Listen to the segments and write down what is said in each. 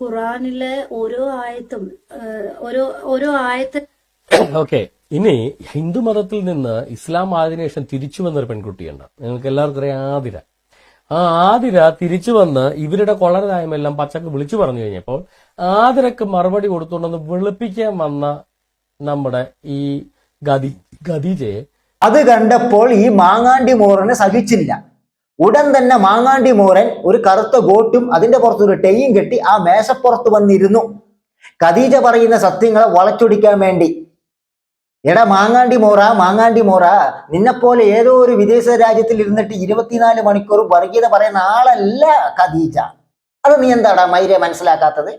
ഖുറാനിലെ ഓരോ ആയത്തും ഓരോ ഓരോ ആയത്ത് ഓക്കെ ഇനി ഹിന്ദു മതത്തിൽ നിന്ന് ഇസ്ലാം ആയതിനു ശേഷം തിരിച്ചു വന്നൊരു പെൺകുട്ടിയുണ്ട്. നിങ്ങൾക്ക് എല്ലാവർക്കും അറിയാം ആതിര. ആ ആതിര തിരിച്ചു വന്ന് ഇവരുടെ കൊളരായ്മെല്ലാം പച്ചക്ക് വിളിച്ചു പറഞ്ഞു കഴിഞ്ഞപ്പോൾ ആതിരക്ക് മറുപടി കൊടുത്തുകൊണ്ടെന്ന് വെളുപ്പിക്കാൻ വന്ന നമ്മുടെ ഈ ഗതി ഗതിജയെ അത് കണ്ടപ്പോൾ ഈ മാങ്ങാണ്ടി മോറിനെ സഹിച്ചില്ല. ഉടൻ തന്നെ മാങ്ങാണ്ടി മോരൻ ഒരു കറുത്ത ഗോട്ടും അതിന്റെ പുറത്ത് ഒരു ടെയും കെട്ടി ആ മേശപ്പുറത്ത് വന്നിരുന്നു. ഖദീജ പറയുന്ന സത്യങ്ങളെ വളച്ചൊടിക്കാൻ വേണ്ടി. എടാ മാങ്ങാണ്ടി മോറ മാങ്ങാണ്ടി മോറ നിന്നെപ്പോലെ ഏതോ ഒരു വിദേശ രാജ്യത്തിൽ ഇരുന്നിട്ട് ഇരുപത്തിനാല് മണിക്കൂർ വർഗീയത പറയുന്ന ആളല്ല ഖദീജ. അത് നീ എന്താടാ മൈരെ മനസ്സിലാക്കാത്തത്?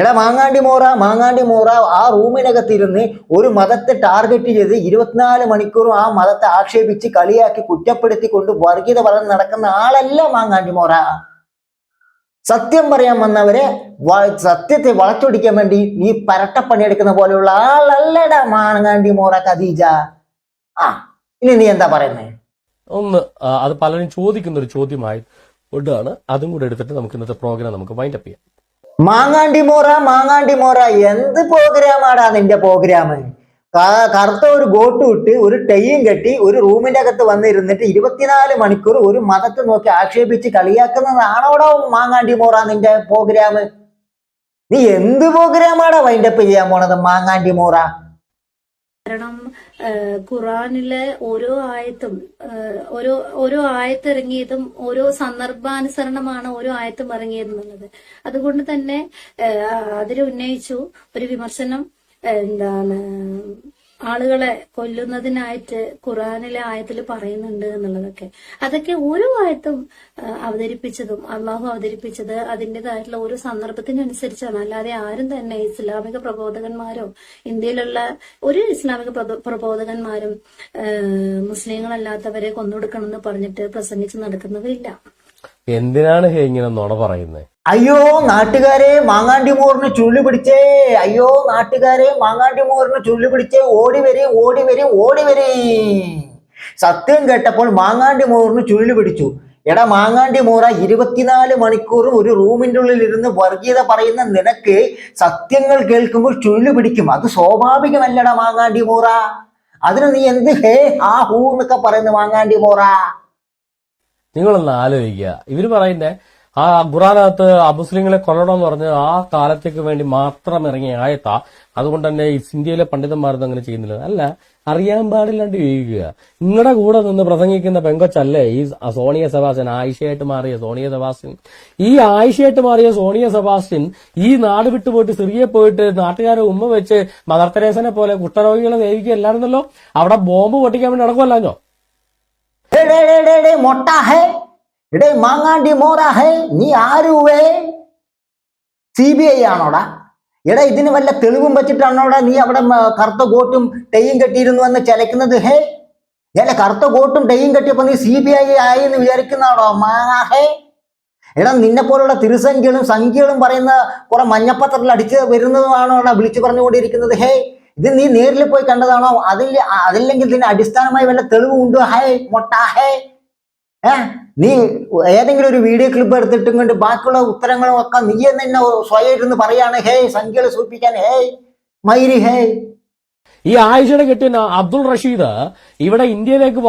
എടാ മാങ്ങാണ്ടി മോറ മാങ്ങാണ്ടി മോറ. ആ റൂമിനകത്തിരുന്ന് ഒരു മതത്തെ ടാർഗറ്റ് ചെയ്ത് ഇരുപത്തിനാല് മണിക്കൂറും ആ മതത്തെ ആക്ഷേപിച്ച് കളിയാക്കി കുറ്റപ്പെടുത്തിക്കൊണ്ട് വർഗീയത പറഞ്ഞ് നടക്കുന്ന ആളല്ല മാങ്ങാണ്ടി മോറ. സത്യം പറയാൻ വന്നവരെ സത്യത്തെ വളച്ചൊടിക്കാൻ വേണ്ടി നീ പരട്ടപ്പണിയെടുക്കുന്ന പോലെയുള്ള ആളല്ലടാ മാങ്ങാണ്ടി മോറ ഖദീജ. ആ ഇനി നീ എന്താ പറയുന്നത് ഒന്ന് അത് പലരും ചോദിക്കുന്ന ഒരു ചോദ്യമായി. കൊണ്ടാണ് അതും കൂടെ എടുത്തിട്ട് നമുക്ക് ഇന്നത്തെ പ്രോഗ്രാം നമുക്ക് വൈൻഡപ്പ് ചെയ്യാം. മാങ്ങാണ്ടി മോറ മാങ്ങാണ്ടി മോറ. എന്ത് പ്രോഗ്രാമാടാ നിന്റെ പ്രോഗ്രാം കറുത്ത ഒരു ഗോട്ട് ഇട്ട് ഒരു ടൈയും കെട്ടി ഒരു റൂമിന്റെ അകത്ത് വന്നിരുന്നിട്ട് ഇരുപത്തിനാല് മണിക്കൂർ ഒരു മതത്തെ നോക്കി ആക്ഷേപിച്ച് കളിയാക്കുന്നതാണോടോ മാങ്ങാണ്ടി മോറ നിന്റെ പ്രോഗ്രാം നീ എന്ത് പ്രോഗ്രാമാടാ വൈൻഡപ്പ് ചെയ്യാൻ പോണത് മാങ്ങാണ്ടി മോറ? കാരണം ഖുറാനിലെ ഓരോ ആയത്തും ഓരോ ഓരോ ആയത്ത് ഇറങ്ങിയതും ഓരോ സന്ദർഭാനുസരണമാണ് ഓരോ ആയത്തും ഇറങ്ങിയത് എന്നുള്ളത് അതുകൊണ്ട് തന്നെ അതിൽ ഉന്നയിച്ചു ഒരു വിമർശനം എന്താണ് ആളുകളെ കൊല്ലുന്നതിനായിട്ട് ഖുറാനിലെ ആയത്തിൽ പറയുന്നുണ്ട് എന്നുള്ളതൊക്കെ. അതൊക്കെ ഓരോ ആയത്തും അവതരിപ്പിച്ചതും അള്ളാഹു അവതരിപ്പിച്ചത് അതിന്റെതായിട്ടുള്ള ഓരോ സന്ദർഭത്തിനനുസരിച്ചാണ്. അല്ലാതെ ആരും തന്നെ ഇസ്ലാമിക പ്രബോധകന്മാരോ ഇന്ത്യയിലുള്ള ഒരു ഇസ്ലാമിക പ്രബോ- പ്രബോധകന്മാരും മുസ്ലിങ്ങളല്ലാത്തവരെ കൊന്നൊടുക്കണം എന്ന് പറഞ്ഞിട്ട് പ്രസംഗിച്ച് നടക്കുന്നവരില്ല. എന്തിനാണ് ഇങ്ങനെ പറയുന്നത് അയ്യോ നാട്ടുകാരെ മാങ്ങാണ്ടി മോറിന് ചുള്ളി പിടിച്ചേ. അയ്യോ നാട്ടുകാരെ മാങ്ങാണ്ടി മോറിന് ചുള്ളി പിടിച്ചേ. ഓടി വരെ ഓടി വരെ ഓടി വരെ. സത്യം കേട്ടപ്പോൾ മാങ്ങാണ്ടി മോറിന് ചുള്ളി പിടിച്ചു. എടാ മാങ്ങാണ്ടി മോറ ഇരുപത്തിനാല് മണിക്കൂറും ഒരു റൂമിന്റെ ഉള്ളിൽ ഇരുന്ന് വർഗീയത പറയുന്ന നിനക്ക് സത്യങ്ങൾ കേൾക്കുമ്പോൾ ചുള്ളി പിടിക്കും. അത് സ്വാഭാവികമല്ലടാ മാങ്ങാണ്ടി മോറ. അതിന് നീ എന്ത് ഹേ ആ ഹൂ എന്നൊക്കെ പറയുന്നു മാങ്ങാണ്ടി മോറ. നിങ്ങളൊന്ന് ആലോചിക്കുക. ഇവർ പറയുന്നേ ആ ഖുറാനകത്ത് അമുസ്ലിങ്ങളെ കൊല്ലണമെന്ന് പറഞ്ഞ് ആ കാലത്തേക്ക് വേണ്ടി മാത്രം ഇറങ്ങിയ ആയത്ത. അതുകൊണ്ട് തന്നെ ഇന്ത്യയിലെ പണ്ഡിതന്മാരൊന്നും അങ്ങനെ ചെയ്യുന്നില്ല. അല്ല അറിയാൻ പാടില്ലാണ്ട് ചെയ്യുക നിങ്ങളുടെ കൂടെ നിന്ന് പ്രസംഗിക്കുന്ന പെങ്കൊച്ചല്ലേ ഈ സോണിയ സെബാസ്റ്റ്യൻ ആയിഷയായിട്ട് മാറിയ സോണിയ സെബാസ്റ്റ്യൻ? ഈ ആയിഷയായിട്ട് മാറിയ സോണിയ സെബാസ്റ്റ്യൻ ഈ നാട് വിട്ടുപോയിട്ട് സിറിയെ പോയിട്ട് നാട്ടുകാരെ ഉമ്മ വെച്ച് മദർ തെരേസനെ പോലെ കുട്ടരോഗികളെ സേവിക്കുകയല്ലായിരുന്നല്ലോ അവിടെ ബോംബ് പൊട്ടിക്കാൻ വേണ്ടി നടക്കുമല്ലോ മൊട്ട ഇടേ മാങ്ങാണ്ടി മോറാഹേ നീ ആരുവേ? സി ബി ഐ ആണോടാ. എടാ ഇതിന് വല്ല തെളിവും വെച്ചിട്ടാണോടാ നീ അവിടെ കറുത്ത കോട്ടും ടെയ്യും കെട്ടിയിരുന്നു എന്ന് ചലക്കുന്നത് ഹേ? ഏല കറുത്ത കോട്ടും ടെയ്യും കെട്ടിയപ്പോ നീ സി ബി ഐ ആയി എന്ന് വിചാരിക്കുന്നാണോ മാങ്ങാഹേ എടാ നിന്നെ പോലുള്ള തിരുസംഖ്യകളും സംഖ്യകളും പറയുന്ന കുറെ മഞ്ഞപ്പത്രത്തിൽ അടിച്ച് വരുന്നതുമാണോ എടാ വിളിച്ചു പറഞ്ഞുകൊണ്ടിരിക്കുന്നത് ഹേ? ഇത് നീ നേരിൽ പോയി കണ്ടതാണോ? അതിൽ അതില്ലെങ്കിൽ ഇതിന് അടിസ്ഥാനമായി വല്ല തെളിവും ഉണ്ടോ ഹേ മൊട്ടാ ഹേ? ഏ? നീ ഏതെങ്കിലും ഒരു വീഡിയോ ക്ലിപ്പ് എടുത്തിട്ടും കൊണ്ട് ബാക്കിയുള്ള ഉത്തരങ്ങളും ഒക്കെ നീ തന്നെ സ്വയം ഇരുന്ന് പറയാണ്. ഹേയ് സംഖ്യകൾ സൂചിപ്പിക്കാൻ ഹേയ് മൈരി ഹേയ്. ഈ ആയിഷയുടെ കിട്ടിയ അബ്ദുൾ റഷീദ് ഇവിടെ ഇന്ത്യയിലേക്ക്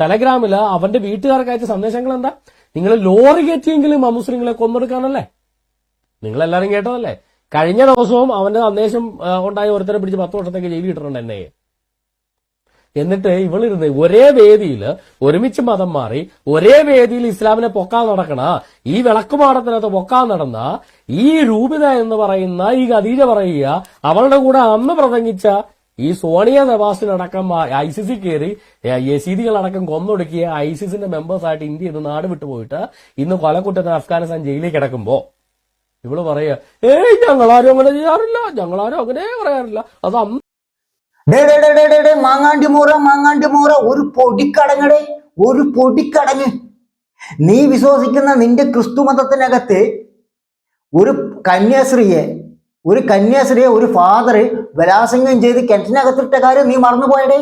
ടെലഗ്രാമിൽ അവന്റെ വീട്ടുകാർക്ക് അയച്ച സന്ദേശങ്ങൾ എന്താ? നിങ്ങൾ ലോറി കയറ്റിയെങ്കിലും അമുസ്ലിങ്ങളെ കൊന്നെടുക്കാനല്ലേ? നിങ്ങൾ എല്ലാരും കേട്ടതല്ലേ? കഴിഞ്ഞ ദിവസവും അവന്റെ സന്ദേശം ഉണ്ടായ ഒരുത്തരെ പിടിച്ച് പത്ത് വർഷത്തേക്ക് ജയിലിൽ ഇട്ടിട്ടുണ്ട് എന്നെ. എന്നിട്ട് ഇവളിരുന്ന് ഒരേ വേദിയിൽ ഒരുമിച്ച് മതം മാറി ഒരേ വേദിയിൽ ഇസ്ലാമിനെ പൊക്കാൻ നടക്കണ ഈ വിളക്കുമാടത്തിനകത്ത് പൊക്കാൻ നടന്ന ഈ രൂപിത എന്ന് പറയുന്ന ഈ ഖദീജ പറയുക അവളുടെ കൂടെ അന്ന് പ്രസംഗിച്ച ഈ സോണിയ നവാസിനടക്കം ഐ സി സി കയറി യസീദികളടക്കം കൊന്നൊടുക്കിയ ഐ സി ഐസിസിന്റെ മെമ്പേഴ്സായിട്ട് ഇന്ത്യ ഇന്ന് നാട് വിട്ടുപോയിട്ട് ഇന്ന് കൊലക്കുറ്റത്തിന് അഫ്ഗാനിസ്ഥാൻ ജയിലിൽ കിടക്കുമ്പോ ഇവൾ പറയുക ഏയ് ഞങ്ങളാരും അങ്ങനെ ചെയ്യാറില്ല ഞങ്ങളാരും അങ്ങനെ പറയാറില്ല അത് ഡേ ഡേ ഡേ ഡേ മാങ്ങാണ്ടി മൂറ മാങ്ങാണ്ടി മൂറ. ഒരു പൊടിക്കടങ്ങടേ ഒരു പൊടിക്കടങ്ങ്. നീ വിശ്വസിക്കുന്ന നിന്റെ ക്രിസ്തു മതത്തിനകത്ത് ഒരു കന്യാസ്ത്രീയെ ഒരു കന്യാസ്ത്രീയെ ഒരു ഫാദർ ബലാസംഗം ചെയ്ത് കിണറ്റിനകത്തിട്ട കാര്യം നീ മറന്നുപോയടേ.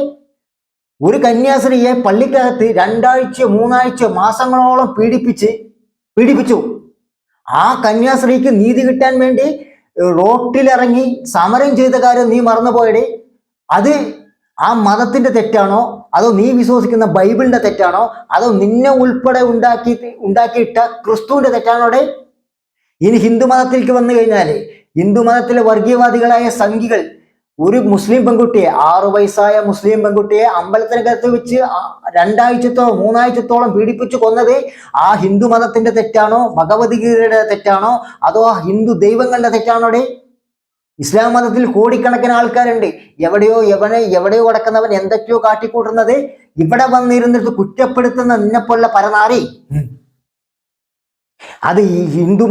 ഒരു കന്യാസ്ത്രീയെ പള്ളിക്കകത്ത് രണ്ടാഴ്ച മൂന്നാഴ്ച മാസങ്ങളോളം പീഡിപ്പിച്ച് പീഡിപ്പിച്ചു. ആ കന്യാസ്ത്രീക്ക് നീതി കിട്ടാൻ വേണ്ടി റോട്ടിലിറങ്ങി സമരം ചെയ്ത കാര്യം നീ മറന്നുപോയടേ. അത് ആ മതത്തിന്റെ തെറ്റാണോ? അതോ നീ വിശ്വസിക്കുന്ന ബൈബിളിന്റെ തെറ്റാണോ? അതോ നിന്നെ ഉൾപ്പെടെ ഉണ്ടാക്കി ഉണ്ടാക്കിയിട്ട ക്രിസ്തുവിന്റെ തെറ്റാണോ അവിടെ ഇനി ഹിന്ദു മതത്തിലേക്ക് വന്നു കഴിഞ്ഞാൽ ഹിന്ദു മതത്തിലെ വർഗീയവാദികളായ സംഘികൾ ഒരു മുസ്ലിം പെൺകുട്ടിയെ ആറു വയസ്സായ മുസ്ലിം പെൺകുട്ടിയെ അമ്പലത്തിനകത്ത് വെച്ച് രണ്ടാഴ്ചത്തോളം മൂന്നാഴ്ചത്തോളം പീഡിപ്പിച്ചു കൊന്നത് ആ ഹിന്ദു മതത്തിന്റെ തെറ്റാണോ? ഭഗവത്ഗീതയുടെ തെറ്റാണോ? അതോ ആ ഹിന്ദു ദൈവങ്ങളുടെ തെറ്റാണോടെ ഇസ്ലാം മതത്തിൽ കോടിക്കണക്കിന് ആൾക്കാരുണ്ട്. എവിടെയോ എവനെ എവിടെയോ കിടക്കുന്നവൻ എന്തൊക്കെയോ കാട്ടിക്കൂട്ടുന്നത് ഇവിടെ വന്നിരുന്നിട്ട് കുറ്റപ്പെടുത്തുന്ന നിന്നെപ്പോലുള്ള പരനാറി. അത് ഈ ഹിന്ദു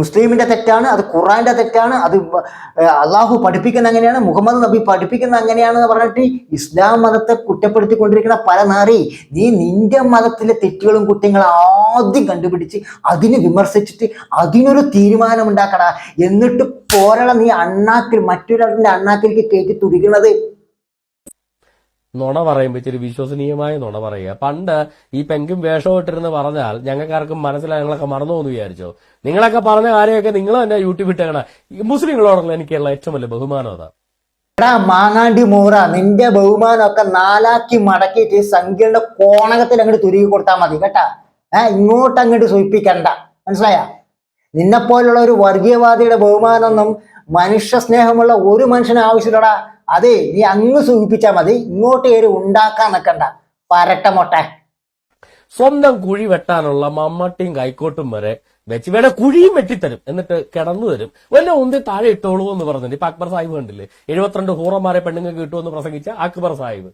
മുസ്ലിമിന്റെ തെറ്റാണ് അത് ഖുറാന്റെ തെറ്റാണ് അത് അള്ളാഹു പഠിപ്പിക്കുന്ന അങ്ങനെയാണ് മുഹമ്മദ് നബി പഠിപ്പിക്കുന്ന അങ്ങനെയാണെന്ന് പറഞ്ഞിട്ട് ഇസ്ലാം മതത്തെ കുറ്റപ്പെടുത്തിക്കൊണ്ടിരിക്കുന്ന പല നാറി നീ നിന്റെ മതത്തിലെ തെറ്റുകളും കുറ്റങ്ങളും ആദ്യം കണ്ടുപിടിച്ച് അതിനെ വിമർശിച്ചിട്ട് അതിനൊരു തീരുമാനം ഉണ്ടാക്കടാ എന്നിട്ട് പോരള നീ അണ്ണാക്കിൽ മറ്റൊരാളുടെ അണ്ണാക്കിലേക്ക് കയറ്റി തുടിക്കുന്നത് നുണ പറയുമ്പോൾ ഇച്ചിരി വിശ്വസനീയമായ നുണ പറയുക. പണ്ട് ഈ പെങ്കും വേഷം ഇട്ടിരുന്ന് പറഞ്ഞാൽ ഞങ്ങൾക്കാർക്കും മനസ്സിലായി ഞങ്ങളൊക്കെ മറന്നു വിചാരിച്ചോ? നിങ്ങളൊക്കെ പറഞ്ഞ കാര്യമൊക്കെ നിങ്ങൾ തന്നെ യൂട്യൂബ് ഇട്ടേക്കണ മുസ്ലിങ്ങളോടുള്ള എനിക്കുള്ള ഏറ്റവും വലിയ ബഹുമാനം അതാ. എടാ മാങ്ങാണ്ടി മൂറ നിന്റെ ബഹുമാനമൊക്കെ നാലാക്കി മടക്കിയിട്ട് സംഖ്യയുടെ കോണകത്തിൽ അങ്ങോട്ട് തുരുകി കൊടുത്താൽ മതി കേട്ടാ. ഏഹ് ഇങ്ങോട്ട് അങ്ങോട്ട് സൂചിപ്പിക്കണ്ട. മനസ്സിലായ? നിന്നെപ്പോലുള്ള ഒരു വർഗീയവാദിയുടെ ബഹുമാനമൊന്നും മനുഷ്യ സ്നേഹമുള്ള ഒരു മനുഷ്യന് ആവശ്യമില്ലടാ. അതെ നീ അങ്ങ് സൂചിപ്പിച്ചാൽ മതി. ഇങ്ങോട്ട് കയറി ഉണ്ടാക്കാൻ നിൽക്കണ്ട പരട്ട മൊട്ടെ. സ്വന്തം കുഴി വെട്ടാനുള്ള മമ്മട്ടിയും കൈക്കോട്ടും വരെ വെച്ച് വേണേ കുഴിയും വെട്ടിത്തരും. എന്നിട്ട് കിടന്നു തരും. വല്ല ഒന്നി താഴെ ഇട്ടോളൂ എന്ന് പറഞ്ഞിട്ട് ഇപ്പൊ അക്ബർ സാഹിബ് കണ്ടില്ലേ? എഴുപത്തിരണ്ട് ഹൂറന്മാരെ പെണ്ണുങ്ങൾക്ക് കിട്ടുമെന്ന് പ്രസംഗിച്ച അക്ബർ സാഹിബ്.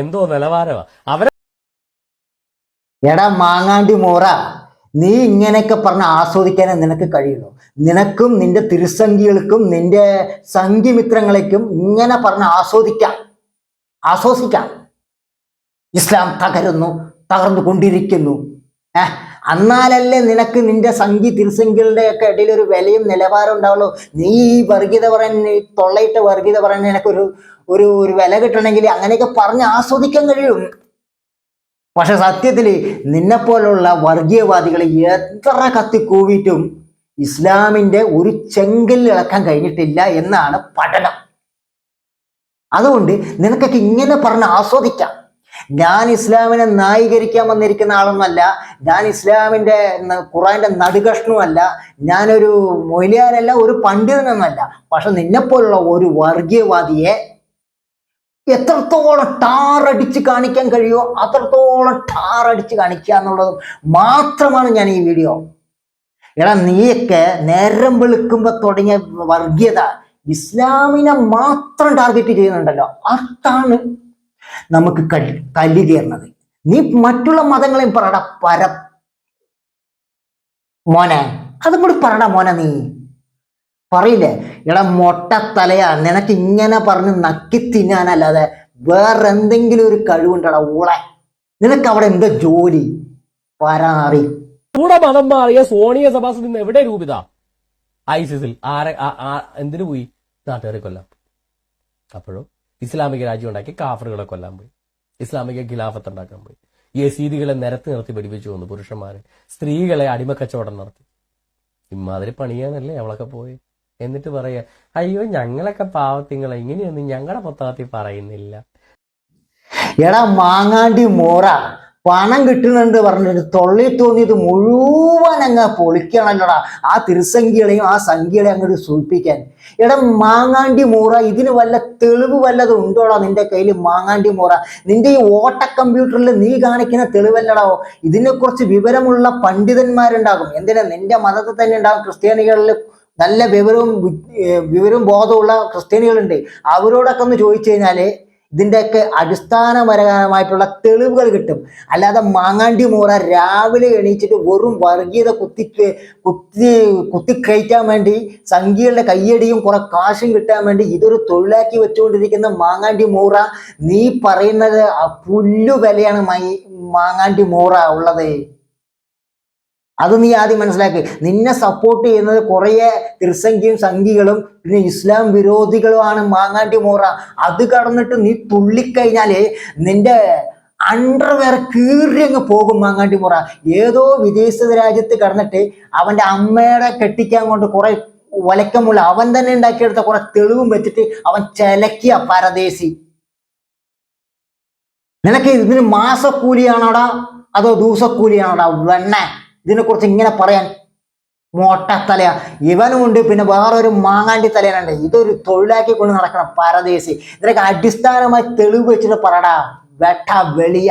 എന്തോ നിലവാരമാ അവരെ എടാ മാങ്ങാണ്ടി മോറ. നീ ഇങ്ങനെയൊക്കെ പറഞ്ഞ് ആസ്വദിക്കാനേ നിനക്ക് കഴിയുള്ളൂ. നിനക്കും നിന്റെ തിരുസംഖികൾക്കും നിന്റെ സംഘിമിത്രങ്ങളേക്കും ഇങ്ങനെ പറഞ്ഞ് ആസ്വദിക്കാം. ആസ്വദിക്കാം. ഇസ്ലാം തകരുന്നു തകർന്നു കൊണ്ടിരിക്കുന്നു ഏഹ് എന്നാലല്ലേ നിനക്ക് നിന്റെ സംഘി തിരുസംഖികളുടെ ഒക്കെ ഇടയിൽ ഒരു വിലയും നിലവാരം ഉണ്ടാവുള്ളൂ. നീ ഈ വർഗീയത പറയാൻ തൊള്ളയിട്ട് വർഗീയത പറയാൻ നിനക്കൊരു ഒരു ഒരു വില കിട്ടണമെങ്കിൽ അങ്ങനെയൊക്കെ പറഞ്ഞ് ആസ്വദിക്കാൻ കഴിയും. പക്ഷെ സത്യത്തിൽ നിന്നെപ്പോലുള്ള വർഗീയവാദികൾ എത്ര കത്തി ഇസ്ലാമിന്റെ ഒരു ചെങ്കല്ല് ഇളക്കാൻ കഴിഞ്ഞിട്ടില്ല എന്നാണ് പഠനം. അതുകൊണ്ട് നിനക്കൊക്കെ ഇങ്ങനെ പറഞ്ഞ് ആസ്വദിക്കാം. ഞാൻ ഇസ്ലാമിനെ ന്യായീകരിക്കാൻ വന്നിരിക്കുന്ന ആളൊന്നുമല്ല ഞാൻ ഇസ്ലാമിന്റെ ഖുറാന്റെ നടുകഷ്ണമല്ല ഞാനൊരു മൊയിലിയാരല്ല ഒരു പണ്ഡിതനൊന്നല്ല പക്ഷെ നിന്നെപ്പോലുള്ള ഒരു വർഗീയവാദിയെ എത്രത്തോളം ടാറടിച്ച് കാണിക്കാൻ കഴിയുമോ അത്രത്തോളം ടാറടിച്ച് കാണിക്കുക എന്നുള്ളത് മാത്രമാണ് ഞാൻ ഈ വീഡിയോ. എടാ നീയൊക്കെ നേരം വെളുക്കുമ്പോൾ തുടങ്ങിയ വർഗീയത ഇസ്ലാമിനെ മാത്രം ടാർഗറ്റ് ചെയ്യുന്നുണ്ടല്ലോ. അതാണ് നമുക്ക് കലി കലി കയറുന്നത്. നീ മറ്റുള്ള മതങ്ങളെയും പറയട പര മോനെ. അതും കൂടി പറയടാ മോനെ നീ. പറയില്ലേ? മൊട്ട തലയാ. നിനക്ക് ഇങ്ങനെ പറഞ്ഞ് നക്കി തിന്നാനല്ലാതെ വേറെ എന്തെങ്കിലും ഒരു കഴിവുണ്ടടാ ഊളെ നിനക്ക് അവിടെ എന്താ ജോലി? പരാറി. കൂടെ മതം മാറിയ സോണിയ സഭാസ് നിന്ന് എവിടെ രൂപിത? ഐസിസിൽ. ആരെ എന്തിനു പോയി? നാട്ടുകാരെ കൊല്ലാൻ അപ്പോഴും? ഇസ്ലാമിക രാജ്യം ഉണ്ടാക്കി കാഫറുകളെ കൊല്ലാൻ പോയി. ഇസ്ലാമിക ഖിലാഫത്ത് ഉണ്ടാക്കാൻ പോയി. യസീദികളെ നിരത്തി നിർത്തി പഠിപ്പിച്ചു വന്നു പുരുഷന്മാരെ. സ്ത്രീകളെ അടിമക്കച്ചവടം നടത്തി. ഇമാതിരി പണിയാനല്ലേ അവളൊക്കെ പോയി. എന്നിട്ട് പറയുക അയ്യോ ഞങ്ങളൊക്കെ പാവത്തിങ്ങളെ ഇങ്ങനെയൊന്നും ഞങ്ങളുടെ പുത്തകത്തിൽ പറയുന്നില്ല. എടാ മാങ്ങാണ്ടി മോറ പണം കിട്ടുന്നുണ്ട് പറഞ്ഞിട്ട് തൊള്ളി തോന്നിയത് മുഴുവൻ അങ്ങ് പൊളിക്കണല്ലോടാ. ആ തിരുസംഖ്യകളെയും ആ സംഖ്യകളെയും അങ്ങോട്ട് സൂചിപ്പിക്കാൻ. എടാ മാങ്ങാണ്ടി മോറ ഇതിന് വല്ല തെളിവ് വല്ലതും ഉണ്ടോടാ നിന്റെ കയ്യിൽ മാങ്ങാണ്ടി മോറ? നിന്റെ ഈ ഓട്ട കമ്പ്യൂട്ടറിൽ നീ കാണിക്കുന്ന തെളിവല്ലടാ ഇതിനെക്കുറിച്ച് വിവരമുള്ള പണ്ഡിതന്മാരുണ്ടാകും. എന്തിനാ നിന്റെ മതത്തിൽ തന്നെ ഉണ്ടാകും ക്രിസ്ത്യാനികളിൽ നല്ല വിവരവും വിവരവും ബോധമുള്ള ക്രിസ്ത്യാനികളുണ്ട്. അവരോടൊക്കെ ഒന്ന് ചോദിച്ചു കഴിഞ്ഞാൽ ഇതിന്റെയൊക്കെ അടിസ്ഥാനപരമായിട്ടുള്ള തെളിവുകൾ കിട്ടും. അല്ലാതെ മാങ്ങാണ്ടി മൂറ രാവിലെ എണീച്ചിട്ട് വെറും വർഗീയത കുത്തി കുത്തി കുത്തിക്കയറ്റാൻ വേണ്ടി സംഘികളുടെ കയ്യടിയും കുറെ കാശും കിട്ടാൻ വേണ്ടി ഇതൊരു തൊഴിലാക്കി വെച്ചുകൊണ്ടിരിക്കുന്ന മാങ്ങാണ്ടി മൂറ നീ പറയുന്നത് പുല്ലു വിലയാണ് മൈ മാങ്ങാണ്ടി മൂറ ഉള്ളത്. അത് നീ ആദ്യം മനസ്സിലാക്കി. നിന്നെ സപ്പോർട്ട് ചെയ്യുന്നത് കുറേ തിർസംഖ്യയും സംഖ്യകളും പിന്നെ ഇസ്ലാം വിരോധികളുമാണ് മാങ്ങാണ്ടി മോറ. അത് കടന്നിട്ട് നീ തുള്ളിക്കഴിഞ്ഞാൽ നിന്റെ അണ്ടർവെയർ കീറി അങ്ങ് പോകും മാങ്ങാണ്ടി മുറ. ഏതോ വിദേശ രാജ്യത്ത് കടന്നിട്ട് അവന്റെ അമ്മയുടെ കെട്ടിക്കാൻ കൊണ്ട് കുറെ വലക്കമുള്ള അവൻ തന്നെ ഉണ്ടാക്കിയെടുത്ത കുറെ തെളിവും വെച്ചിട്ട് അവൻ ചെലക്കിയ പരദേശി. നിനക്ക് ഇതിന് മാസക്കൂലിയാണോടാ? അതോ ദിവസക്കൂലിയാണോടാ? വെണ്ണ. ഇതിനെ കുറിച്ച് ഇങ്ങനെ പറയാൻ മോട്ടത്തലയാ. ഇവനുമുണ്ട് പിന്നെ വേറൊരു മാങ്ങാണ്ടി തലയനുണ്ട്. ഇതൊരു തൊഴിലാക്കി കൊണ്ട് നടക്കണം പരദേശി. ഇതിനൊക്കെ അടിസ്ഥാനമായി തെളിവ് വെച്ചിട്ട് പറടാ വെട്ട വെളിയ.